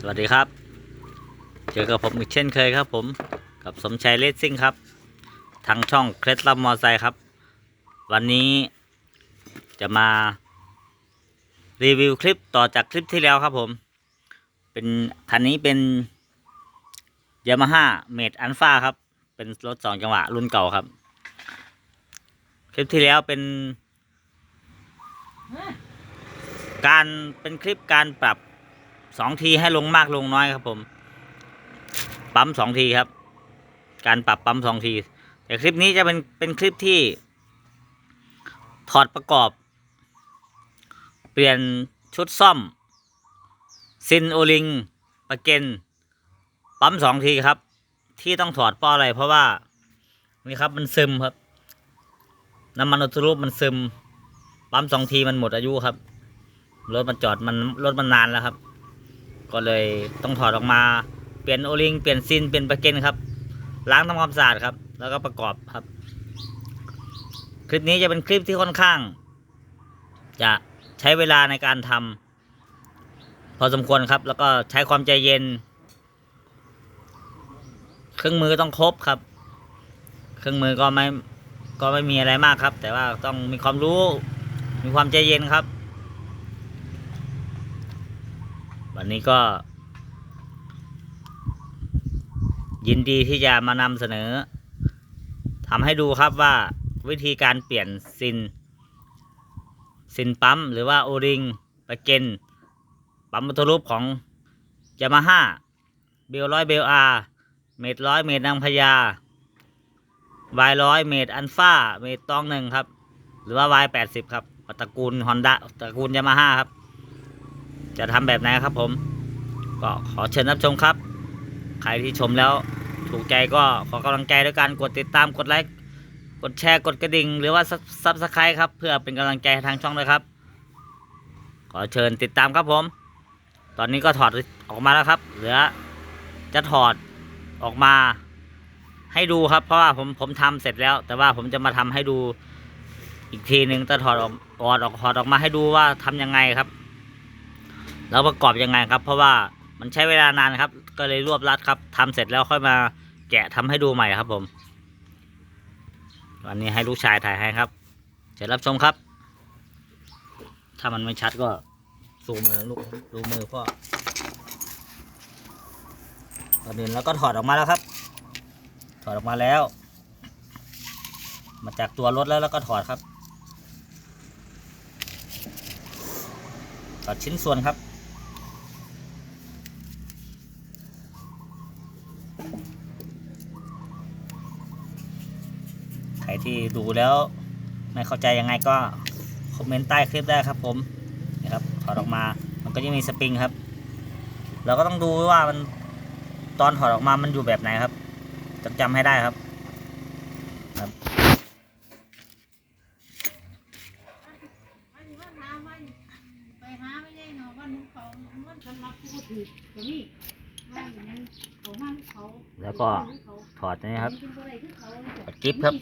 สวัสดีครับ เจอกับผมอีกเช่นเคยครับผมกับสมชัยเลสซิ่งครับ ทางช่องเคล็ดลับมอไซค์ครับ วันนี้จะมารีวิวคลิปต่อจากคลิปที่แล้วครับผม เป็นคันนี้เป็นยามาฮ่าเมดอันฟ้าครับ เป็นรถสองจังหวะรุ่นเก่าครับ คลิปที่แล้วเป็น การเป็นคลิปการปรับ สองทีให้ลงมากลงน้อยครับผม ปั๊มสองทีครับ การปรับปั๊มสองที แต่คลิปนี้จะเป็นเป็นคลิปที่ ถอดประกอบ เปลี่ยนชุดซ่อม ซินโอลิงประเกนปั๊มสองทีครับ ที่ต้องถอดเพราะอะไร เพราะว่านี่ครับมันซึมครับ น้ำมันอัตรูปมันซึม ปั๊มสองทีมันหมดอายุครับ รถมันจอดมันรถมันนานแล้วครับ ก็เลยต้องถอดออกมาเปลี่ยนโอลิงเปลี่ยนซินเปลี่ยนประเก็นครับ ล้างทำความสะอาดครับ แล้วก็ประกอบครับ คลิปนี้จะเป็นคลิปที่ค่อนข้าง จะใช้เวลาในการทำพอสมควรครับ แล้วก็ใช้ความใจเย็น เครื่องมือต้องครบครับ เครื่องมือก็ไม่ก็ไม่มีอะไรมากครับ แต่ว่าต้องมีความรู้ มีความใจเย็นครับ วันนี้ก็ ยินดีที่จะมานำเสนอทำให้ดูครับว่าวิธีการเปลี่ยนซิน ซินปั๊ม หรือว่าโอริงปะเกนปั๊มมัตรูปของยามาฮ่าเบลร้อยเบลอาเมตรร้อยเมตรนางพญาวายร้อยเมตรอันฟ้าเมตรตองหนึ่งครับ หรือว่าวายแปดสิบครับตระกูลฮอนด้าตระกูลยามาฮ่าครับ จะทำแบบไหนครับผม ก็ขอเชิญรับชมครับ ใครที่ชมแล้วถูกใจก็ขอกำลังใจด้วยการกดติดตามกดไลค์กดแชร์กดกระดิ่ง หรือว่าซับสไครต์ครับ เพื่อเป็นกำลังใจทางช่องด้วยครับ ขอเชิญติดตามครับผม ตอนนี้ก็ถอดออกมาแล้วครับ เหลือจะถอดออกมาให้ดูครับ เพราะว่าผมผมทำเสร็จแล้ว แต่ว่าผมจะมาทำให้ดูอีกทีหนึ่งจะถอดออกถอดออกถอดออกมาให้ดูว่าทำยังไงครับ แล้วประกอบยังไงครับ เพราะว่ามันใช้เวลานานครับ ก็เลยรวบรัดครับทำเสร็จแล้วค่อยมาแกะทำให้ดูใหม่ครับผมวันนี้ให้ลูกชายถ่ายให้ครับเชิญรับชมครับ ถ้ามันไม่ชัดก็ซูมเลยลูกดูมือพ่อตอนนี้แล้วก็ถอดออกมาแล้วครับ ถอดออกมาแล้ว มาจากตัวรถแล้วแล้วก็ถอดครับถอดชิ้นส่วนครับ ใคร ที่ดูแล้ว ไม่เข้าใจยังไงก็คอมเมนต์ใต้คลิปได้ครับผมนี่ครับถอดออกมามันก็จะมีสปริงครับ เราก็ต้องดูว่ามันตอนถอดออกมามันอยู่แบบไหนครับจำจำให้ได้ครับครับ ไปหาไม่ได้เนาะว่าหนูเขามันสำหรับผู้ถือตรงนี้ แล้วก็ถอดนี่ครับถอดกิ๊บครับ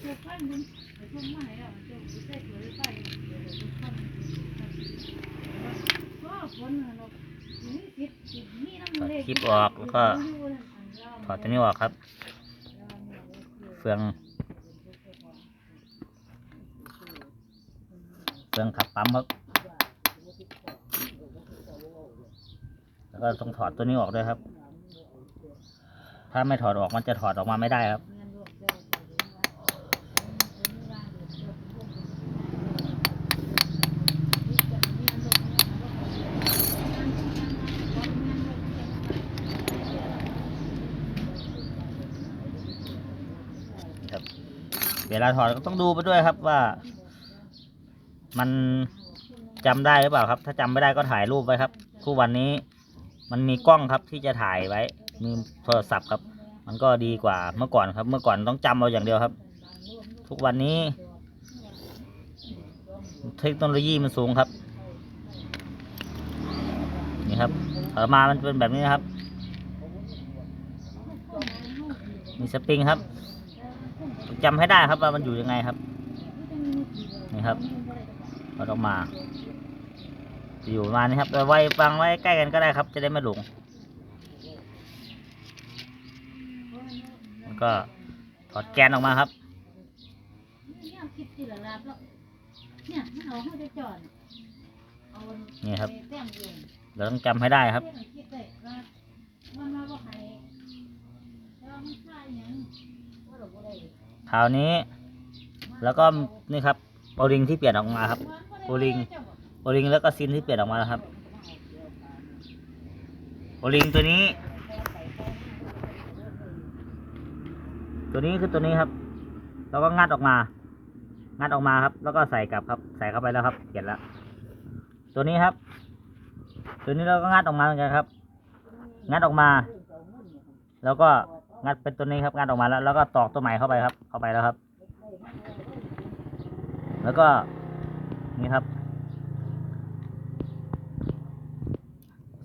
ถอดกิ๊บออกแล้วก็ถอดตัวนี้ออกครับ เฟือง เฟืองขับปั๊มครับ แล้วก็ต้องถอดตัวนี้ออกด้วยครับ ถ้าไม่ถอดออกมันจะถอดออกมาไม่ได้ครับ เวลาถอดก็ต้องดูไปด้วยครับว่า มันจำได้หรือเปล่าครับ ถ้าจำไม่ได้ก็ถ่ายรูปไว้ครับ ทุกวันนี้มันมีกล้องครับที่จะถ่ายไว้ มีโทรศัพท์ครับ มันก็ดีกว่าเมื่อก่อนครับ เมื่อก่อนต้องจำเอาอย่างเดียวครับ ทุกวันนี้ เทคโนโลยีมันสูงครับ นี่ครับถอดมามันเป็นแบบนี้นะครับ มีสปริงครับจำให้ได้ครับว่ามันอยู่ยังไงครับ นี่ครับถอดออกมา อยู่ประมาณนี้ครับไว้วางไว้ใกล้กันก็ได้ครับ จะได้ไม่หลง แล้ว ก็ถอดแกนออกมาครับเนี่ยคิดที่ละลาบแล้วเนี่ยมันเอาให้ได้จอดเอานี่ครับไปแต้มเองเราต้องจำให้ได้ครับเยคิดได้ว่ามันมาบ่ให้แต่ว่ามันค่าอหยังว่าเราบ่ได้คราวนี้ แล้วก็นี่ครับโอริงที่เปลี่ยนออกมาครับโอลิงโอริงแล้วก็ซินที่เปลี่ยนออกมาแล้วครับโอริงตัวนี้ ตัวนี้คือตัวนี้ครับแล้วก็งัดออกมา งัดออกมาครับ แล้วก็ใส่กลับครับ ใส่เข้าไปแล้วครับเปลี่ยนแล้ว ตัวนี้ครับ ตัวนี้เราก็งัดออกมาเหมือนกันครับ งัดออกมา แล้วก็งัดเป็นตัวนี้ครับ งัดออกมาแล้ว แล้วก็ตอกตัวใหม่เข้าไปครับ เข้าไปแล้วครับ แล้วก็นี่ครับ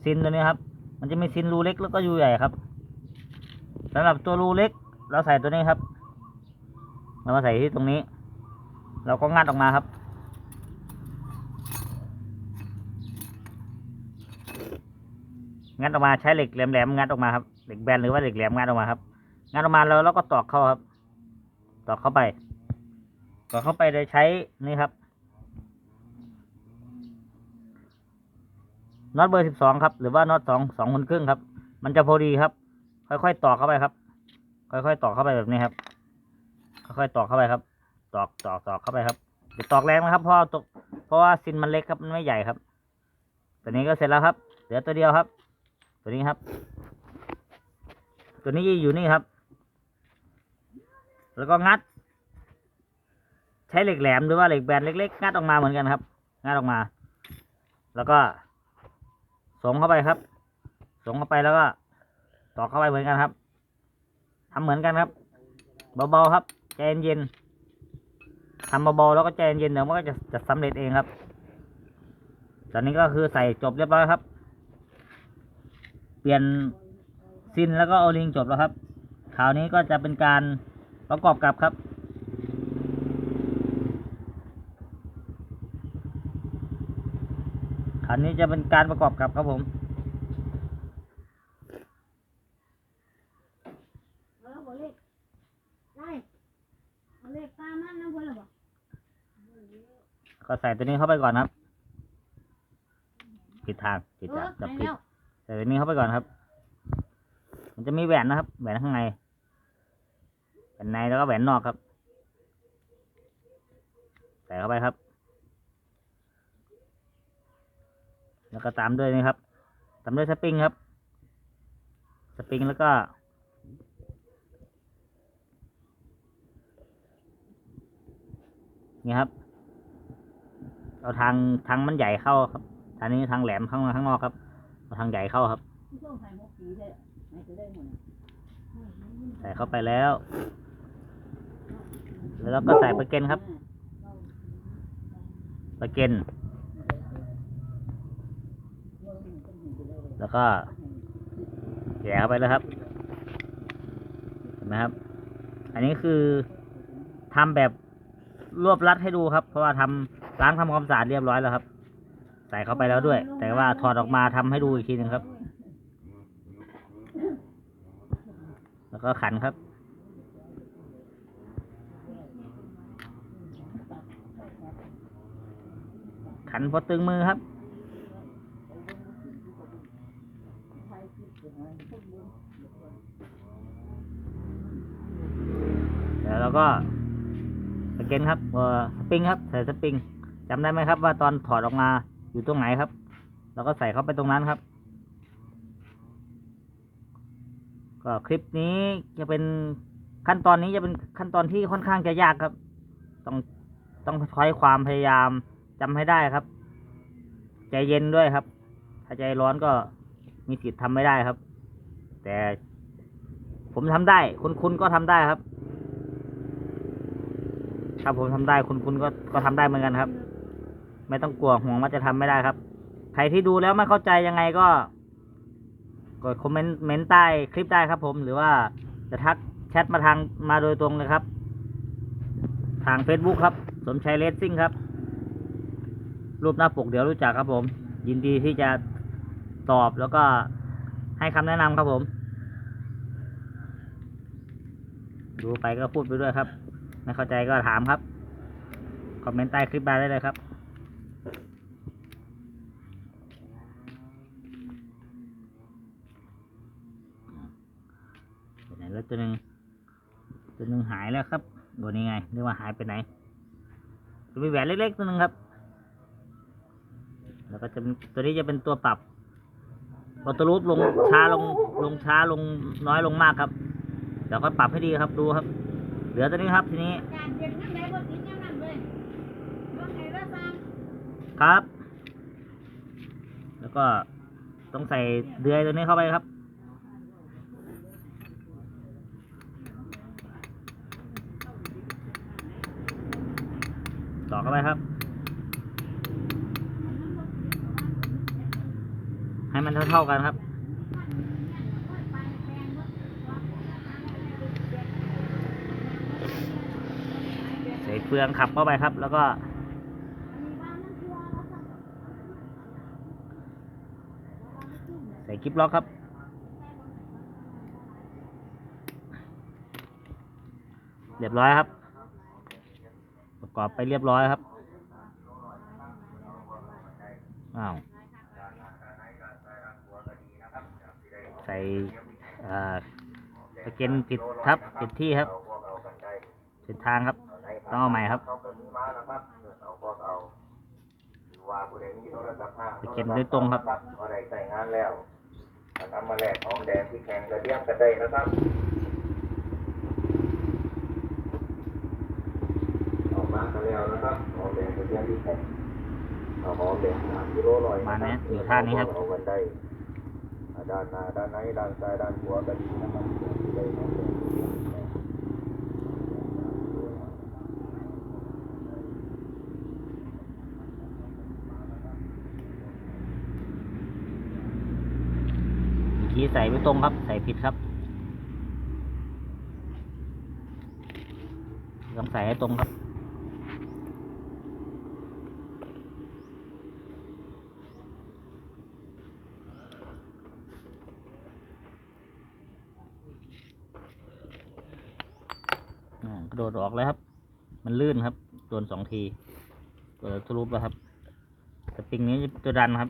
ซินตัวนี้ครับ มันจะมีซินรูเล็กแล้วก็รูใหญ่ครับสำหรับตัวรูเล็ก เราใส่ตัวนี้ครับ เรามาใส่ที่ตรงนี้ เราก็งัดออกมาครับ งัดออกมาใช้เหล็กแหลมๆงัดออกมาครับ เหล็กแบนหรือว่าเหล็กแหลมงัดออกมาครับ งัดออกมาแล้วเราก็ตอกเข้าครับ ตอกเข้าไป ตอกเข้าไปโดยใช้นี่ครับน็อตเบอร์สิบสองครับ หรือว่าน็อตสองสองคนครึ่งครับ มันจะพอดีครับ ค่อยๆตอกเข้าไปครับ ค่อยๆตอกเข้าไปแบบนี้ครับ ค่อยๆตอกเข้าไปครับ ตอกตอกตอกเข้าไปครับอย่าตอกแรงนะครับ เพราะว่าตกเพราะว่าซินมันเล็กครับมันไม่ใหญ่ครับ ตัวนี้ก็เสร็จแล้วครับ เหลือตัวเดียวครับ ตัวนี้ครับ ตัวนี้อยู่นี่ครับ แล้วก็งัด ใช้เหล็กแหลมหรือว่าเหล็กแบนเล็กๆงัดออกมาเหมือนกันครับ งัดออกมา แล้วก็ส่งเข้าไปครับส่งเข้าไปแล้วก็ตอกเข้าไปเหมือนกันครับ ทำเหมือนกันครับเบาๆครับใจเย็นทำเบาๆแล้วก็ใจเย็นเดี๋ยวมันก็จะจะสำเร็จเองครับ ตอนนี้ก็คือใส่จบเรียบร้อยครับ เปลี่ยนซินแล้วก็โอลิงจบแล้วครับคราวนี้ก็จะเป็นการประกอบกับครับคราวนี้จะเป็นการประกอบกับครับผม เอาบ่เลขได้เอาเลขตามนั้นนะเพิ่นล่ะบ่ ก็ใส่ตัวนี้เข้าไปก่อนครับ ผิดทางผิดเอทาองจับไปผิดแล้วใส่ตัวนี้เข้าไปก่อนครับ มันจะมีแหวนนะครับ แหวนข้างในแหวนในแล้วก็แหวนนอกครับ ใส่เข้าไปครับ แล้วก็ตามด้วยนี่ครับ ตามด้วยสปริงครับ สปริงแล้วก็นี่ครับ เอาทางทางมันใหญ่เข้าครับทางนี้ทางแหลมข้างข้างนอกครับเอาทางใหญ่เข้าครับต้องใส่หมวกสีเด้อให้จะได้หมดใส่เข้าไปแล้ว แล้วเราก็ใส่ปลาเกนครับปลาเกนแล้วก็แย่เข้าไปแล้วครับเห็นไหมครับ อันนี้คือทำแบบรวบรัดให้ดูครับ เพราะว่าทำ ล้างทำความสะอาดเรียบร้อยแล้วครับ ใส่เข้าไปแล้วด้วย แต่ว่าถอดออกมาทำให้ดูอีกทีหนึ่งครับ แล้วก็ขันครับ ขันพอตึงมือครับแล้วเราก็สเก็นครับเออสปริงครับ ใส่สปริง จำได้ไหมครับ ว่าตอนถอดออกมาอยู่ตรงไหนครับเราก็ใส่เข้าไปตรงนั้นครับ ก็คลิปนี้จะเป็นขั้นตอนนี้จะเป็นขั้นตอนที่ค่อนข้างจะยากครับ ต้องต้องใช้ความพยายามจำให้ได้ครับ ใจเย็นด้วยครับ ถ้าใจร้อนก็มีสิทธิ์ทำไม่ได้ครับ แต่ผมทำได้ คุณคุณก็ทำได้ครับถ้าผมทำได้ คุณคุณก็ก็ทำได้เหมือนกันครับ ไม่ต้องกลัวห่วงว่าจะทำไม่ได้ครับ ใครที่ดูแล้วไม่เข้าใจยังไงก็ กดคอมเมนต์เมนต์ใต้คลิปได้ครับผม หรือว่าจะทักแชทมาทางมาโดยตรงเลยครับ ทาง Facebook ครับ สมชัยเลสซิ่งครับ รูปหน้าปกเดี๋ยวรู้จักครับผม ยินดีที่จะตอบแล้วก็ให้คำแนะนำครับผม ดูไปก็พูดไปด้วยครับ ไม่เข้าใจก็ถามครับ คอมเมนต์ใต้คลิปมาได้เลยครับ ตัวหนึ่งตัวหนึ่งหายแล้วครับตัวนี้ไงเรียกว่าหายไปไหนจะมีแหวนเล็กๆตัวหนึ่งครับ แล้วก็จะมีตัวนี้จะเป็นตัวปรับออโต้รูปลงช้าลงลงช้าลงน้อยลงมากครับเดี๋ยวก็ปรับให้ดีครับดูครับ เหลือตัวนี้ครับทีนี้การเย็นนั่นได้บ่ติดยังนั่นเว้ยว่าไงละซังครับ แล้วก็ต้องใส่เดือยตัวนี้เข้าไปครับ ต่อ เข้าไปครับ ให้มันเท่าๆกันครับใส่เฟืองขับเข้าไปครับ แล้วก็ ใส่กิ๊บล็อกครับเรียบร้อยครับ ระกอบไปเรียบร้อยครับ อ้าว ใส่อ่าสเก็นผิดครับผิดที่ครับผิดทางครับ ต้องเอาใหม่ครับสเก็นด้วยตรงครับอะไรใส่งานแล้วนำมาแลกของแดงที่แข่งกระเทียมกันได้นะครับออก มากันแล้วนะครับของแดงกระเทียมที่แข่งเอาของแดงสามกิโลลอยมาเนี่ยอยู่ท่านี้ครับเอากันได้ด้านหน้าด้านในด้านซ้ายด้านขวาก็ดีนะครับได้หอมแดงทีใส่ไม่ตรงครับ ใส่ผิดครับต้องใส่ให้ตรงครับ อ่ากระโดดออกเลยครับ มัน ลื่นครับ โดนสองทีกดทะลุแล้วครับสปริงนี้จะดันครับ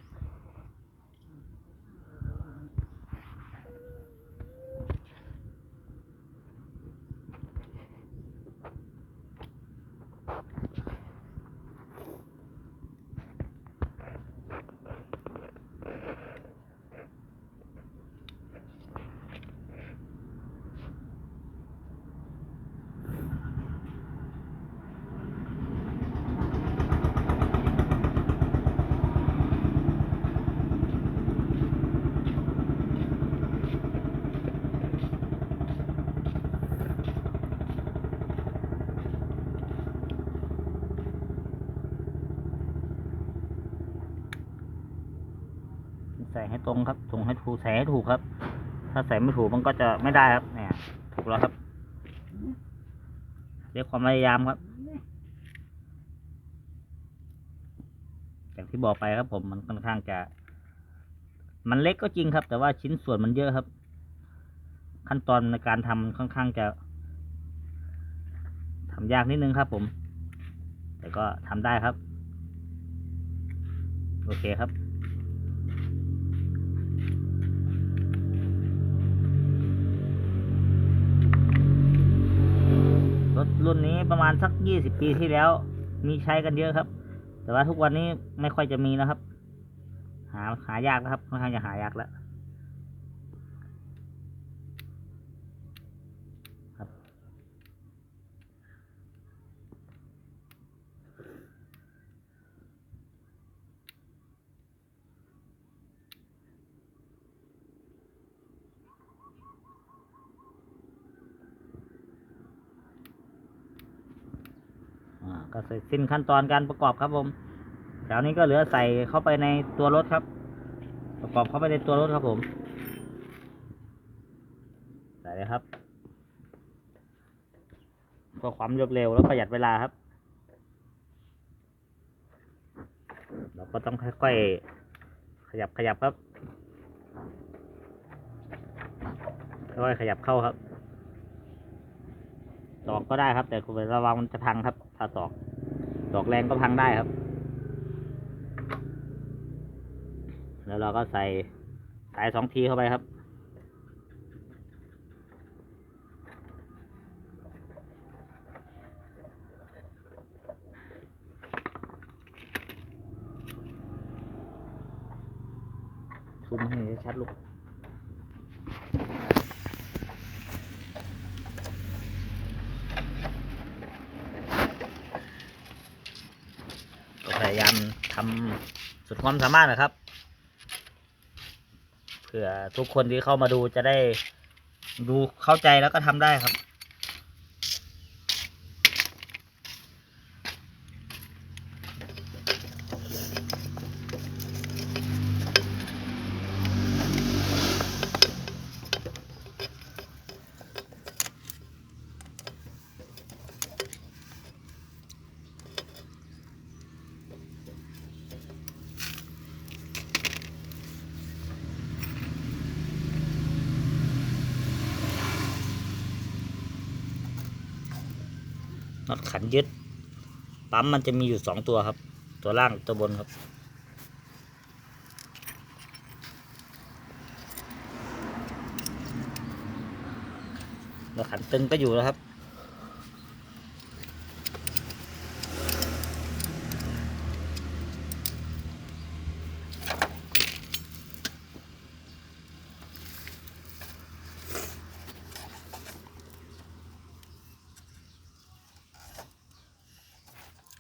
ใส่ให้ตรงครับตรงให้ถูกใส่ให้ถูกครับ ถ้าใส่ไม่ถูกมันก็จะไม่ได้ครับเนี่ยถูกแล้วครับเรียกความพยายามครับอย่างที่บอกไปครับผมมันค่อนข้างจะ มันเล็กก็จริงครับ แต่ว่าชิ้นส่วนมันเยอะครับ ขั้นตอนในการทำค่อนข้างจะทำยากนิดนึงครับ ผม แต่ก็ทำได้ครับ โอเคครับ รุ่นนี้ประมาณสักยี่สิบปีที่แล้ว มีใช้กันเยอะครับ แต่ว่าทุกวันนี้ไม่ค่อยจะมีนะครับ หาหายากนะครับค่อนข้างจะหายากแล้ว ก็เสร็จสิ้นขั้นตอนการประกอบครับผมแถวนี้ก็เหลือใส่เข้าไปในตัวรถครับ ประกอบเข้าไปในตัวรถครับผม ใส่เลยครับเพื่อความรวดเร็วแล้วประหยัดเวลาครับ เราก็ต้องค่อยๆขยับขยับครับค่อยๆขยับเข้าครับตอกก็ได้ครับ แต่คุณระวังมันจะพังครับ ถ้าตอก ตอกแรงก็พังได้ครับ แล้วเราก็ใส่สายสองทีเข้าไปครับซูมให้ชัดลูกพยายามทำสุด ความสามารถนะครับ เผื่อทุกคนที่เข้ามาดูจะได้ดูเข้าใจแล้วก็ทำได้ครับ น็อตขันยึด ปั๊มมันจะมีอยู่สองตัวครับ ตัวล่างตัวบนครับ แล้วขันตึงก็อยู่แล้วครับ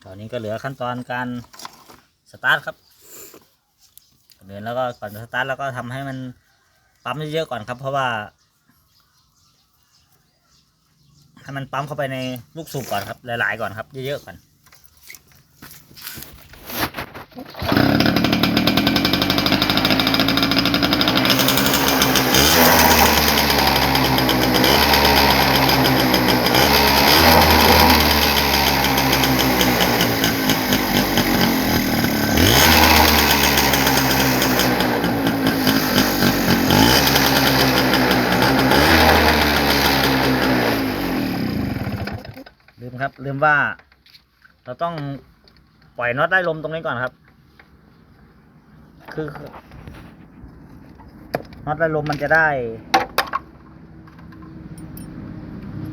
อนนี้ก็เหลือขั้นตอนการสตาร์ทครับก่อนอื่นแล้วก็ก่อนสตาร์ทแล้วก็ทำให้มันปั๊มเยอะๆก่อนครับ เพราะว่าให้มันปั๊มเข้าไปในลูกสูบก่อนครับหลายๆก่อนครับเยอะๆก่อน ครับ ลืมว่า เราต้องปล่อยน็อตได้ลมตรงนี้ก่อนครับ คือน็อตได้ลมมันจะได้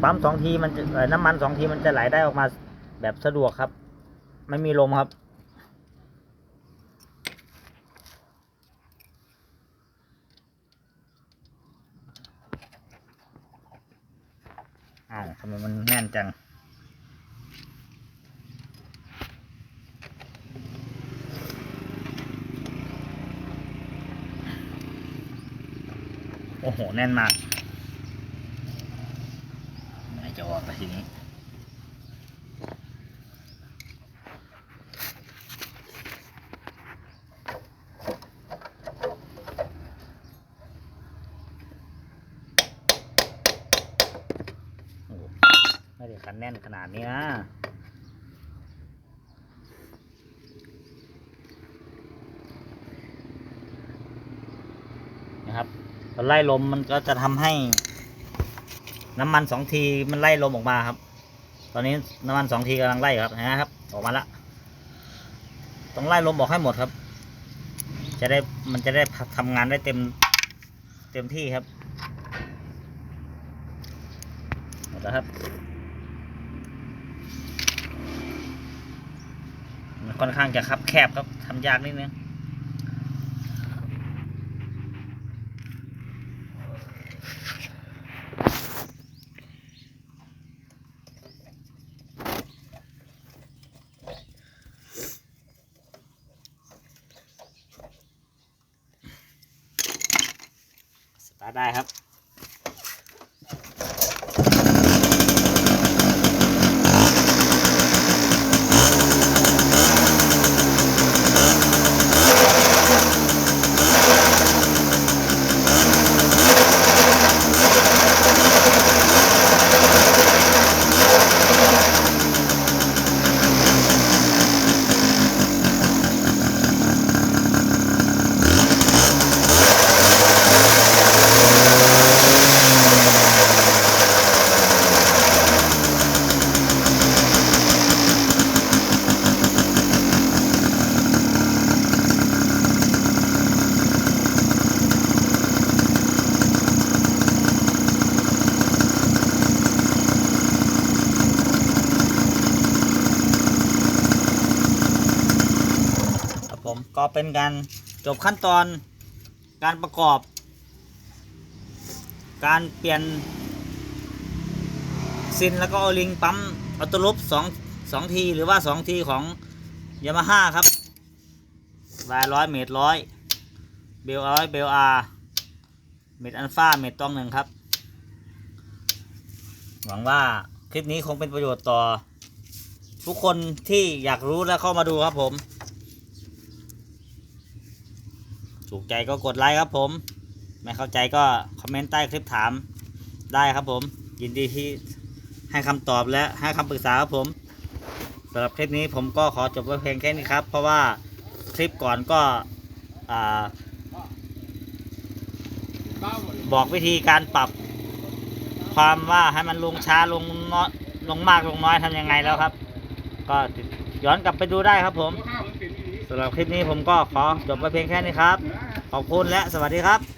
ปั๊มสองทีมันจะน้ำมันสองทีมันจะไหลได้ออกมาแบบสะดวกครับ ไม่มีลมครับอ้าวทำไมมันแน่นจัง อ้โห แน่นมากไหนจะออกไปทีนี้ไม่ได้คันแน่นขนาดนี้นะ นะครับพอ ไล่ลมมันก็จะทำให้ น้ำมันสองทีมันไล่ลมออกมาครับ ตอนนี้น้ำมันสองทีกำลังไล่ครับนะครับ ออกมาละต้องไล่ลมออกให้หมดครับ จะได้มันจะได้ทำงานได้เต็มเต็มที่ครับหมดแล้วครับมันค่อนข้างจะคับแคบครับทำยากนิดนึง ตัดได้ครับ เป็นการจบขั้นตอนการประกอบ การเปลี่ยนซินแล้วก็โอลิงปั๊มออโต้ลูปสองสองทีหรือว่าสองทีของยามาฮ่าครับวายร้อยเมตรร้อยเบลร้อยเบลอาร์เมตรอัลฟาเมตรตองหนึ่งครับ หวังว่าคลิปนี้คงเป็นประโยชน์ต่อ ทุกคนที่อยากรู้และเข้ามาดูครับผม ถูกใจก็กดไลค์ครับผม ไม่เข้าใจก็คอมเมนต์ใต้คลิปถามได้ครับผม ยินดีที่ให้คำตอบและให้คำปรึกษาครับผมสำหรับคลิปนี้ผมก็ขอจบไว้เพียงแค่นี้ครับ เพราะว่าคลิปก่อนก็บอกวิธีการปรับความว่าให้มันลงช้าลงน้อยลงมากลงน้อยทำยังไงแล้วครับ ก็ย้อนกลับไปดูได้ครับผมสำหรับคลิปนี้ผมก็ขอจบไว้เพียงแค่นี้ครับ ขอบคุณและสวัสดีครับ